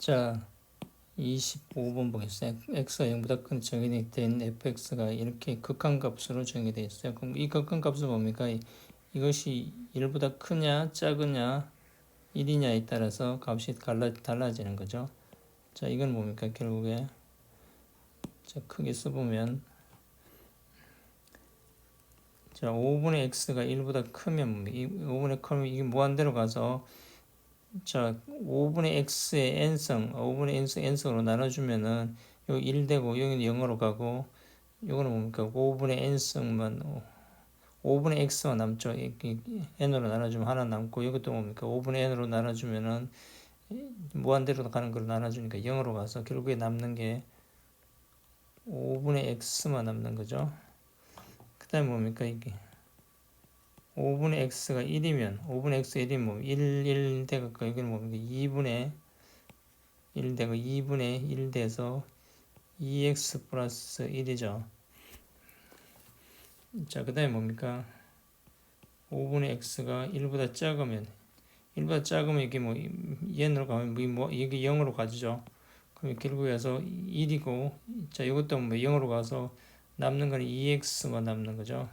자, 25번 보겠어요. x가 0보다 큰 정의된 fx가 이렇게 극한값으로 정의되어 있어요. 그럼 이 극한값은 뭡니까? 이- 이것이 1보다 크냐 작으냐 1이냐에 따라서 값이 달라, 달라지는 거죠. 자, 이건 뭡니까? 결국에 자, 크게 써보면 자, 5분의 x가 1보다 크면 뭡니까? 이 5분의 크면 이게 무한대로 가서 자, 5분의 x의 n성, 5분의 n성, n성으로 나눠주면은 요1 되고 여기는 0으로 가고 요거는 뭡니까? 5분의 n성만 5분의 x만 남죠. n으로 나눠주면 하나 남고 이것도 뭡니까? 5분의 n으로 나눠주면은 무한대로 가는 걸 나눠주니까 0으로 가서 결국에 남는 게 5분의 x만 남는 거죠. 그 다음에 뭡니까? 이게 5분의 x가 1이면 5분의 x 1이면 뭐 1, 1 돼갖고 여기는 뭡니까 2분의 1 되고 2분의 1 돼서 2x 플러스 1이죠. 자 그 다음에 뭡니까? 5분의 x가 1보다 작으면 1보다 작으면 이게 뭐 n으로 가면 뭐- 뭐 이게 0으로 가죠. 그럼 결국에서 1이고 자 이것도 뭐 0으로 가서 남는 거는 2x만 남는 거죠.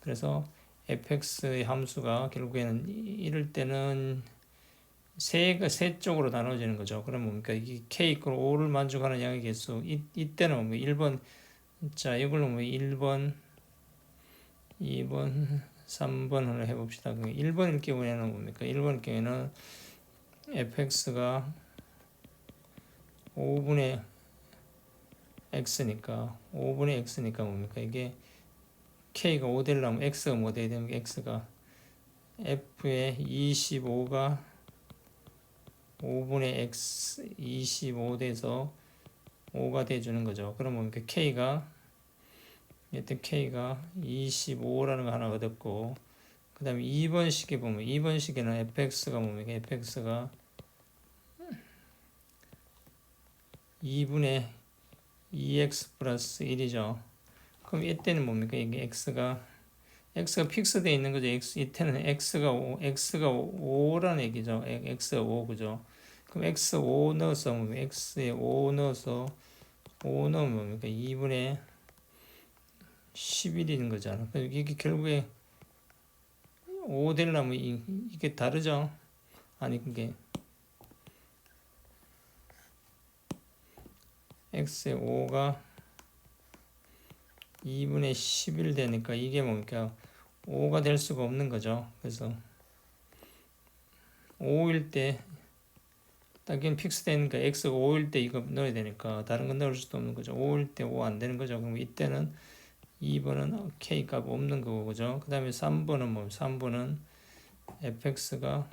그래서 fx의 함수가 결국에는 이럴 때는 세가 세 쪽으로 나눠지는 거죠. 그럼 뭡니까? 이게 k 이퀄 5를 만족하는 양의 개수. 이 이때는 뭐 1번 자, 이걸로 뭐 1번 2번 3번을 해 봅시다. 1번일 경우에는 뭡니까? 1번일 경우에는 fx가 5분의 x니까 5분의 x니까 뭡니까? 이게 k가 5 되려면 x가 뭐 돼야 되는 게 x가 f의 25가 5분의 x 25 돼서 5가 돼주는 거죠. 그럼 뭡니까 k가 여튼 k가 25라는 거 하나 얻었고 그 다음에 2번 식에 보면 2번 식에는 fx가 뭡니까 fx가 2분의 2x 플러스 1이죠. 그럼 이때는 뭡니까? 이게 x가 x가 픽스되어 있는 거죠. x 이때는 x가 5, x가 5라는 얘기죠. x가 5 그죠? 그럼 x 5 넣어서 뭡니까? x에 5 넣어서 5 넣으면 뭡니까? 2분의 11인 거잖아. 그럼 이게 결국에 5 되려면 이, 이게 다르죠? 아니 그게 x의 5가 2분의 11 되니까 이게 뭡니까? 5가 될 수가 없는 거죠. 그래서 5일 때 딱이건 픽스 되니까 x가 5일 때 이거 넣어야 되니까 다른 건 넣을 수도 없는 거죠. 5일 때 5 안 되는 거죠. 그럼 이때는 2번은 k 값 없는 거고 그죠. 그 다음에 3번은 뭐 3번은 fx가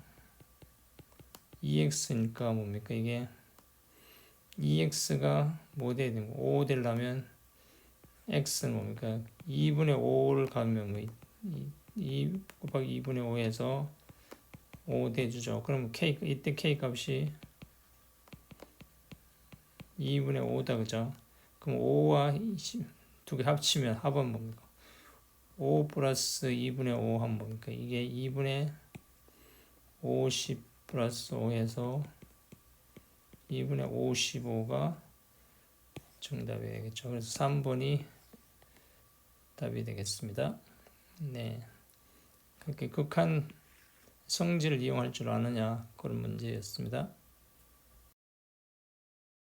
2x니까 뭡니까 이게 2x가 뭐 돼야 거? 5 되려면 x는 뭡니까? 2분의 5를 가면 뭐 2, 곱하기 2분의 5에서 5 대주죠. 그럼 k 이때 k 값이 2분의 5다 그죠? 그럼 5와 두 개 합치면 합은 뭡니까? 5 플러스 2분의 5 하면 뭡니까? 이게 2분의 50 플러스 5에서 2분의 55가 정답이 되겠죠. 그래서 3번이 답이 되겠습니다. 네. 그렇게 극한 성질을 이용할 줄 아느냐 그런 문제였습니다.